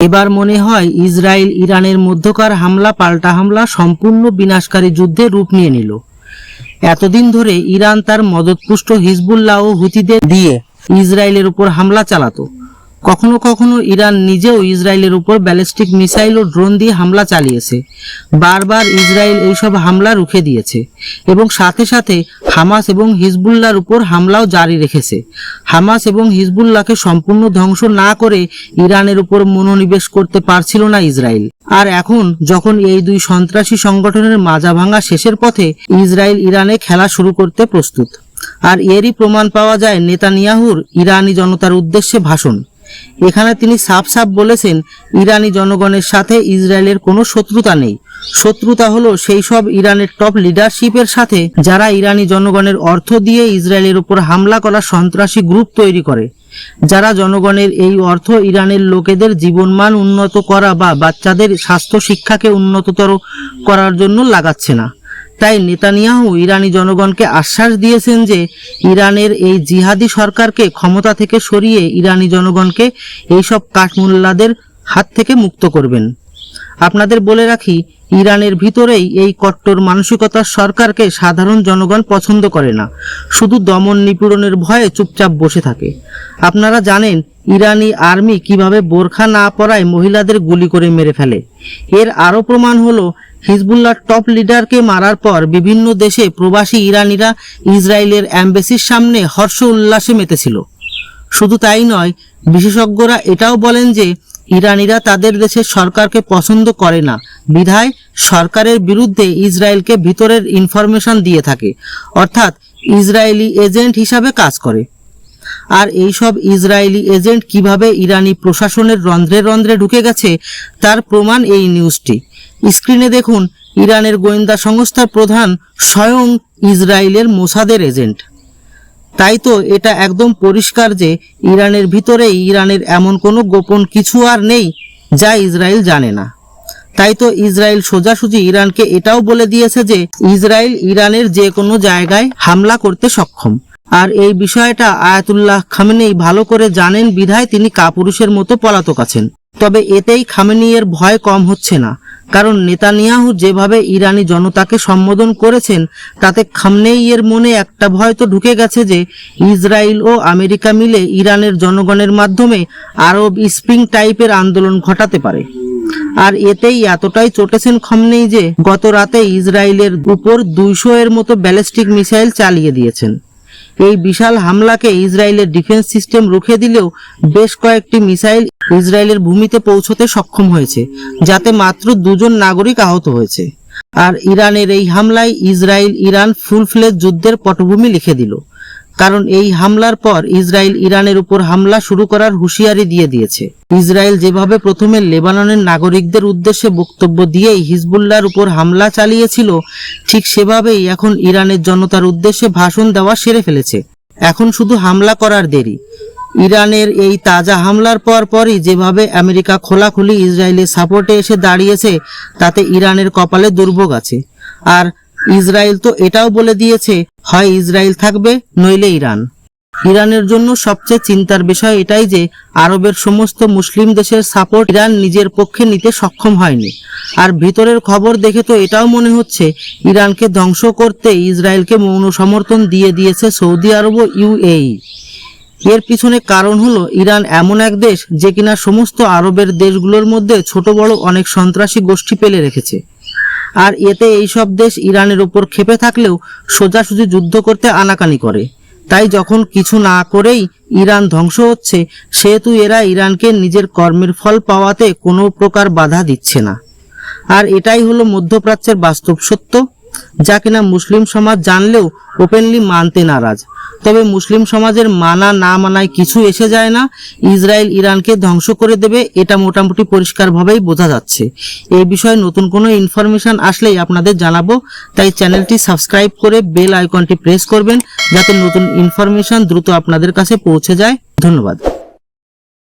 এবার মনে হয় ইসরায়েল ইরানের মধ্যকার হামলা, পাল্টা হামলা, সম্পূর্ণ বিনাশকারী যুদ্ধে রূপ নিয়ে নিল। এতদিন ধরে ইরান তার মদতপুষ্ট হিজবুল্লাহ ও হুতিদের দিয়ে ইসরায়েলের উপর হামলা চালাতো। কখনো কখনো ইরান নিজেও ইসরায়েলের উপর ব্যালিস্টিক মিসাইল ও ড্রোন দিয়ে হামলা চালিয়েছে। বারবার ইসরায়েল এইসব হামলা রুখে দিয়েছে এবং সাথে সাথে হামাস এবং হিজবুল্লাহর উপর হামলাও জারি রেখেছে। হামাস এবং হিজবুল্লাহকে সম্পূর্ণ ধ্বংস না করে ইরানের উপর মনোনিবেশ করতে পারছিল না ইসরায়েল। আর এখন যখন এই দুই সন্ত্রাসী সংগঠনের মাজা ভাঙা শেষের পথে ইসরায়েল ইরানে খেলা শুরু করতে প্রস্তুত। আর এরই প্রমাণ পাওয়া যায় নেতানিয়াহুর ইরানি জনতার উদ্দেশ্যে ভাষণ। এখানে তিনি সাফ সাফ বলেছেন, ইরানি জনগণের সাথে ইসরায়েলের কোনো শত্রুতা নেই। শত্রুতা হলো সেই সব ইরানের টপ লিডারশিপের সাথে যারা ইরানি জনগণের অর্থ দিয়ে ইসরায়েলের উপর হামলা করা সন্ত্রাসী গ্রুপ তৈরি করে, যারা জনগণের এই অর্থ ইরানের লোকেদের জীবনমান উন্নত করা বা বাচ্চাদের স্বাস্থ্য শিক্ষাকে উন্নততর করার জন্য লাগাচ্ছে না। তাই নেতানিয়াহু ইরানি জনগণকে আশ্বাস দিয়েছেন যে ইরানের এই জিহাদি সরকারকে ক্ষমতা থেকে সরিয়ে ইরানি জনগণকে এইসব কাঠমুল্লাদের হাত থেকে মুক্ত করবেন। আপনাদের বলে রাখি, ইরানের ভিতরেই এই কট্টর মানসিকতার সরকারকে সাধারণ জনগণ পছন্দ করে না। শুধু দমন নিপীড়নের ভয়ে চুপচাপ বসে থাকে। আপনারা জানেন, ইরানি আর্মি কীভাবে বোরখা না পরায় মহিলাদের গুলি করে মেরে ফেলে। এর আরও প্রমাণ হলো হিজবুল্লাহর টপ লিডারকে মারার পর বিভিন্ন দেশে প্রবাসী ইরানিরা ইসরায়েলের অ্যাম্বাসির সামনে হর্ষ উল্লাসে মেতেছিল। শুধু তাই নয়, বিশেষজ্ঞরা এটাও বলেন যে ইরানিরা তাদের দেশের সরকারকে পছন্দ করে না। বিধায় সরকারের বিরুদ্ধে ইসরায়েলকে ভিতরের ইনফরমেশন দিয়ে থাকে। অর্থাৎ ইসরায়েলি এজেন্ট হিসাবে কাজ করে। আর এইসব ইসরায়েলি এজেন্ট কীভাবে ইরানি প্রশাসনের রন্ধ্রে রন্ধ্রে ঢুকে গেছে, তার প্রমাণ এই নিউজটি। স্ক্রিনে দেখুন, ইরানের গোয়েন্দা সংস্থার প্রধান স্বয়ং ইসরায়েলের মোসাদের এজেন্ট। তাই তো এটা একদম পরিষ্কার যে ইরানের ভিতরে ইরানের এমন কোনো গোপন কিছু আর নেই যা ইসরায়েল জানে না। তাই তো ইসরায়েল সোজাসুজি ইরানকে এটাও বলে দিয়েছে যে ইসরায়েল ইরানের যে কোনো জায়গায় হামলা করতে সক্ষম। আর এই বিষয়টা আয়াতুল্লাহ খামেনেই ভালো করে জানেন, বিধায় তিনি কাপুরুষের মতো পলাতক আছেন। তবে এতেই খামেনিয়ের ভয় কম হচ্ছে না, কারণ নেতানিয়াহু যেভাবে ইরানি জনতাকে সম্বোধন করেছেন, তাতে খামনেইয়ের মনে একটা ভয় তো ঢুকে গেছে যে ইসরায়েল ও আমেরিকা মিলে ইরানের জনগণের মাধ্যমে আরব স্প্রিং টাইপের আন্দোলন ঘটাতে পারে। আর এতেই এতটাই চটেছেন খমনেই যে, গত রাতে ইসরায়েলের উপর দুইশো এর মতো ব্যালিস্টিক মিসাইল চালিয়ে দিয়েছেন। এই বিশাল হামলাকে ইসরায়েলের ডিফেন্স সিস্টেম রুখে দিলেও বেশ কয়েকটি মিসাইল ইসরায়েলের ভূমিতে পৌঁছতে সক্ষম হয়েছে, যাতে মাত্র দুজন নাগরিক আহত হয়েছে। আর ইরানের এই হামলায় ইসরায়েল ইরান ফুল ফ্লেজ যুদ্ধের পটভূমি লিখে দিল। কারণ এই হামলার পর ইসরায়েল ইরানের উপর হামলা শুরু করার হুঁশিয়ারি দিয়ে দিয়েছে। ইসরায়েল যেভাবে প্রথমে লেবাননের নাগরিকদের উদ্দেশ্যে বক্তব্য দিয়েই হিজবুল্লাহর উপর হামলা চালিয়েছিল, ঠিক সেভাবেই এখন ইরানের জনতার উদ্দেশ্যে ভাষণ দেওয়া সেরে ফেলেছে। এখন শুধু হামলা করার দেরি। ইরানের এই তাজা হামলার পর পরই যেভাবে আমেরিকা খোলাখুলি ইসরায়েলের সাপোর্টে এসে দাঁড়িয়েছে, তাতে ইরানের কপালে দুর্ভোগ আছে। আর ইসরায়েল তো এটাও বলে দিয়েছে, হয় ইসরায়েল থাকবে, নইলে ইরান। ইরানের জন্য সবচেয়ে চিন্তার বিষয় এটাই যে, আরবের সমস্ত মুসলিম দেশের সাপোর্ট ইরান নিজের পক্ষে নিতে সক্ষম হয়নি। আর ভিতরের খবর দেখে তো এটাও মনে হচ্ছে, ইরানকে ধ্বংস করতে ইসরায়েলকে মৌন সমর্থন দিয়ে দিয়েছে সৌদি আরব ও ইউএই এর পিছনে কারণ হলো, ইরান এমন এক দেশ যে কিনা সমস্ত আরবের দেশগুলোর মধ্যে ছোট বড় অনেক সন্ত্রাসী গোষ্ঠী পেলে রেখেছে। আর এতে এই সব দেশ ইরানের উপর ক্ষেপে থাকলেও সোজাসুজি যুদ্ধ করতে আনাকানি করে। তাই যখন কিছু না করেই ইরান ধ্বংস হচ্ছে, সেহেতু এরা ইরানকে নিজের কর্মের ফল পাওয়াতে কোনো প্রকার বাধা দিচ্ছে না। আর এটাই হলো মধ্যপ্রাচ্যের বাস্তব সত্য। যা কিনা মুসলিম সমাজ জানলেও ওপেনলি মানতে নারাজ। তবে মুসলিম সমাজের মানা না মানায় কিছু এসে যায় না, ইসরায়েল ইরানকে ধ্বংস করে দেবে এটা মোটামুটি পরিষ্কারভাবেই বোঝা যাচ্ছে। এই বিষয়ে নতুন কোনো ইনফরমেশন আসলেই আপনাদের জানাব, তাই চ্যানেলটি সাবস্ক্রাইব করে বেল আইকনটি প্রেস করবেন, যাতে নতুন ইনফরমেশন দ্রুত আপনাদের কাছে পৌঁছে যায়। ধন্যবাদ।